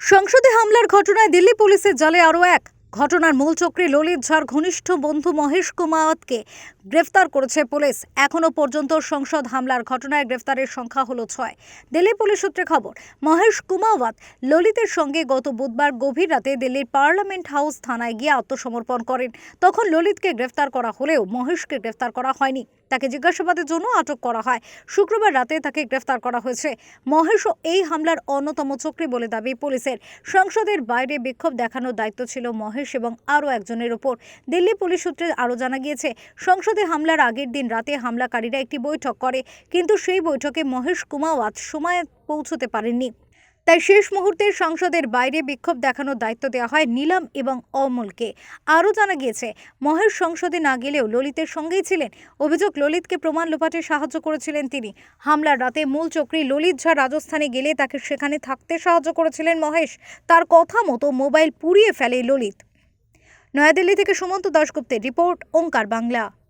সংসদে হামলার ঘটনায় দিল্লি পুলিশের জালে আরও এক। ঘটনার মূল চক্রে ললিত ঝাড় ঘনিষ্ঠ বন্ধু মহেশ কুমাওয়াতকে গ্রেফতার করেছে পুলিশ। এখনও পর্যন্ত সংসদ হামলার ঘটনায় গ্রেফতারের সংখ্যা হলো ছয়। দিল্লি পুলিশ সূত্রে খবর, মহেশ কুমাওয়াত ললিতের সঙ্গে গত বুধবার গভীর রাতে দিল্লির পার্লামেন্ট হাউস থানায় গিয়ে আত্মসমর্পণ করেন। তখন ললিতকে গ্রেফতার করা হলেও মহেশকে গ্রেফতার করা হয়নি। তাকে জিজ্ঞাসাবাদের জন্য আটক করা হয়। শুক্রবার রাতে তাকে গ্রেফতার করা হয়েছে। মহেশও এই হামলার অন্যতম চক্রী বলে দাবি পুলিশের। সংসদের বাইরে বিক্ষোভ দেখানোর দায়িত্ব ছিল মহেশ এবং আরও একজনের ওপর। দিল্লি পুলিশ সূত্রে আরও জানা গিয়েছে, সংসদে হামলার আগের দিন রাতে হামলাকারীরা একটি বৈঠক করে, কিন্তু সেই বৈঠকে মহেশ কুমাওয়াত সময়ে পৌঁছতে পারেননি। তাই শেষ মুহূর্তে সংসদের বাইরে বিক্ষোভ দেখানোর দায়িত্ব দেওয়া হয় নীলাম এবং অমলকে। আরও জানা গিয়েছে, মহেশ সংসদে না গেলেও ললিতের সঙ্গেই ছিলেন। অভিযোগ, ললিতকে প্রমাণ লোপাটে সাহায্য করেছিলেন তিনি। হামলার রাতে মূল চক্রী ললিত ঝা রাজস্থানে গেলে তাকে সেখানে থাকতে সাহায্য করেছিলেন মহেশ। তার কথা মতো মোবাইল পুড়িয়ে ফেলে ললিত। নয়াদিল্লি থেকে সুমন্ত দাশগুপ্তের রিপোর্ট, ওঙ্কার বাংলা।